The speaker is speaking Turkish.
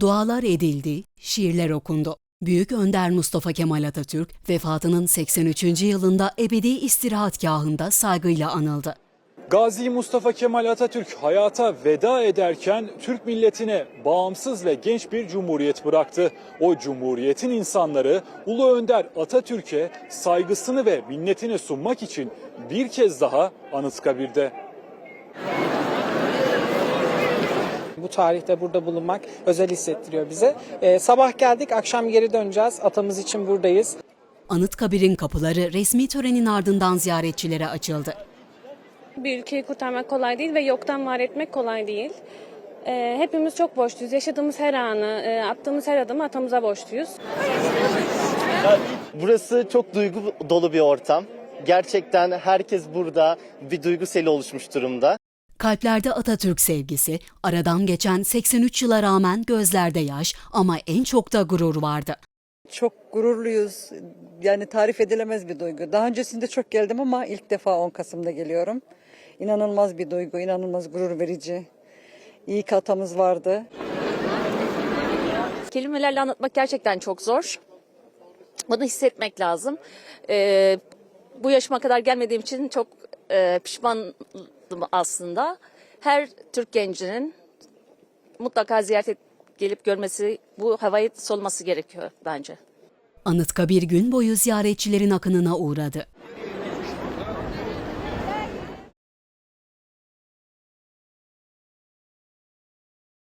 Dualar edildi, şiirler okundu. Büyük Önder Mustafa Kemal Atatürk vefatının 83. yılında ebedi istirahatgahında saygıyla anıldı. Gazi Mustafa Kemal Atatürk hayata veda ederken Türk milletine bağımsız ve genç bir cumhuriyet bıraktı. O cumhuriyetin insanları Ulu Önder Atatürk'e saygısını ve minnetini sunmak için bir kez daha Anıtkabir'de. Tarihte burada bulunmak özel hissettiriyor bize. Ee, sabah geldik, akşam geri döneceğiz. Atamız için buradayız. Anıtkabir'in kapıları resmi törenin ardından ziyaretçilere açıldı. Bir ülkeyi kurtarmak kolay değil ve yoktan var etmek kolay değil. Ee, hepimiz çok borçluyuz. Yaşadığımız her anı, e, attığımız her adımı atamıza borçluyuz. Burası çok duygu dolu bir ortam. Gerçekten herkes burada bir duygu seli oluşmuş durumda. Kalplerde Atatürk sevgisi, aradan geçen 83 yıla rağmen gözlerde yaş ama en çok da gurur vardı. Çok gururluyuz. Yani tarif edilemez bir duygu. Daha öncesinde çok geldim ama ilk defa 10 Kasım'da geliyorum. İnanılmaz bir duygu, inanılmaz gurur verici. İyi ki atamız vardı. Kelimelerle anlatmak gerçekten çok zor. Bunu hissetmek lazım. Ee, bu yaşıma kadar gelmediğim için çok e, pişmanım aslında. Her Türk gencinin mutlaka ziyaret et- gelip görmesi, bu havayı solması gerekiyor bence. Anıtkabir gün boyu ziyaretçilerin akınına uğradı.